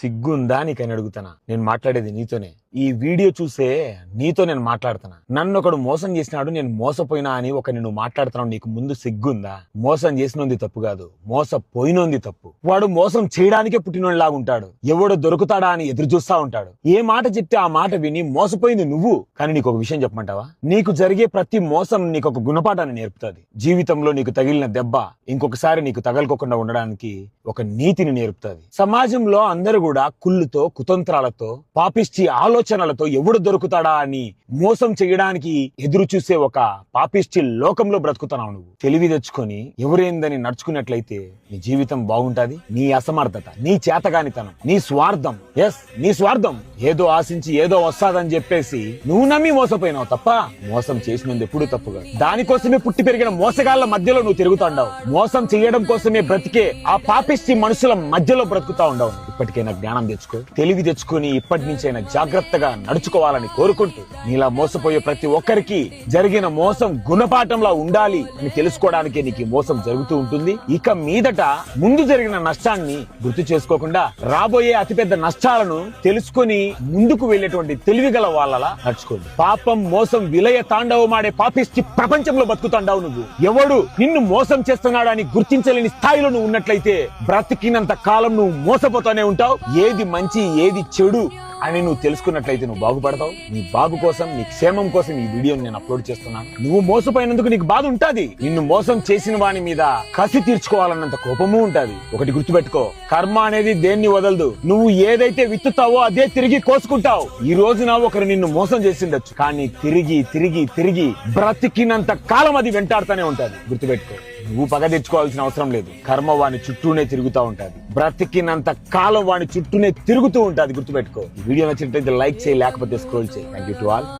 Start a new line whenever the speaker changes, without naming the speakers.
సిగ్గుందా నీకని అడుగుతానా? నేను మాట్లాడేది నీతోనే. ఈ వీడియో చూసే నీతో నేను మాట్లాడుతున్నా. నన్ను ఒకడు మోసం చేసినాడు నేను మోసపోయినా అని ఒక నేను మాట్లాడుతున్నావు నీకు ముందు సిగ్గుందా? మోసం చేసినోంది తప్పు కాదు మోసపోయినోంది తప్పు. వాడు మోసం చేయడానికే పుట్టినోళ్ళలా ఉంటాడు. ఎవడు దొరుకుతాడా అని ఎదురు చూస్తా ఉంటాడు. ఏ మాట చెప్తే ఆ మాట విని మోసపోయింది నువ్వు. కానీ నీకు ఒక విషయం చెప్పమంటావా? నీకు జరిగే ప్రతి మోసం నీకు ఒక గుణపాఠాన్ని నేర్పుతుంది. జీవితంలో నీకు తగిలిన దెబ్బ ఇంకొకసారి నీకు తగలకోకుండా ఉండడానికి ఒక నీతిని నేర్పుతుంది. సమాజంలో అందరూ కూడా కుళ్ళుతో కుతంత్రాలతో పాపిష్టి ఆలోచనలతో ఎవడు దొరుకుతాడా అని మోసం చేయడానికి ఎదురు చూసే ఒక పాపిష్టి లోకంలో బ్రతుకుతున్నావు నువ్వు. తెలివి తెచ్చుకొని ఎవరేందని నడుచుకున్నట్లయితే నీ జీవితం బాగుంటది నీ అసమర్థత నీ చేతగానితనం నీ స్వార్థం ఎస్ నీ స్వార్థం ఏదో ఆశించి ఏదో వస్తాదని చెప్పేసి నువ్వు నమ్మి మోసపోయినావు తప్ప మోసం చేసినందు ఎప్పుడు తప్పుగా దానికోసమే పుట్టి పెరిగిన మోసగాళ్ళ మధ్యలో నువ్వు తిరుగుతాండావు మోసం చేయడం కోసమే బ్రతికే ఆ పాపిష్టి మనుషుల మధ్యలో బ్రతుకుతా ఉండవు. ఇప్పటికైనా జ్ఞానం తెచ్చుకో తెలివి తెచ్చుకొని ఇప్పటి నుంచైనా జాగ్రత్తగా నడుచుకోవాలని కోరుకుంటూ నీలా మోసపోయే ప్రతి ఒక్కరికి జరిగిన మోసం గుణపాఠంలా ఉండాలి అని తెలుసుకోవడానికి నీకు మోసం జరుగుతూ ఉంటుంది. ఇక మీదట ముందు జరిగిన నష్టాన్ని గుర్తు చేసుకోకుండా రాబోయే అతిపెద్ద నష్టాలను తెలుసుకొని ముందుకు వెళ్ళేటువంటి తెలివి గల వాళ్ళలా నడుచుకోండి. పాపం మోసం విలయ తాండవమాడే పాపిష్టి ప్రపంచంలో బతుకుతాండావు నువ్వు. ఎవడు నిన్ను మోసం చేస్తున్నాడని గుర్తించలేని స్థాయిలో నువ్వు ఉన్నట్లయితే బ్రతికినంత కాలం నువ్వు మోసపోతానే ఉంటావు. ఏది మంచి ఏది చెడు అని నువ్వు తెలుసుకున్నట్లయితే నువ్వు బాగుపడతావు. నీ బాగు కోసం నీ క్షేమం కోసం ఈ వీడియోని నేను అప్లోడ్ చేస్తున్నాను. నువ్వు మోసపోయినందుకు నీకు బాధ ఉంటుంది. నిన్ను మోసం చేసిన వాని మీద కసి తీర్చుకోవాలన్నంత కోపము ఉంటుంది. ఒకటి గుర్తుపెట్టుకో. కర్మ అనేది దేన్ని వదలదు. నువ్వు ఏదైతే విత్తుతావో అదే తిరిగి కోసుకుంటావు. ఈ రోజున ఒకరు నిన్ను మోసం చేసిండొచ్చు. కానీ తిరిగి తిరిగి తిరిగి బ్రతికినంత కాలం అది వెంటాడుతూనే ఉంటుంది. గుర్తుపెట్టుకో. నువ్వు పగ తెచ్చుకోవాల్సిన అవసరం లేదు. కర్మ వాని చుట్టూనే తిరుగుతూ ఉంటుంది. బ్రతికినంత కాలం వాని చుట్టూనే తిరుగుతూ ఉంటుంది. గుర్తుపెట్టుకో. వీడియో నచ్చినట్లయితే లైక్ చేయి లేకపోతే స్క్రోల్ చేయి. Thank you to all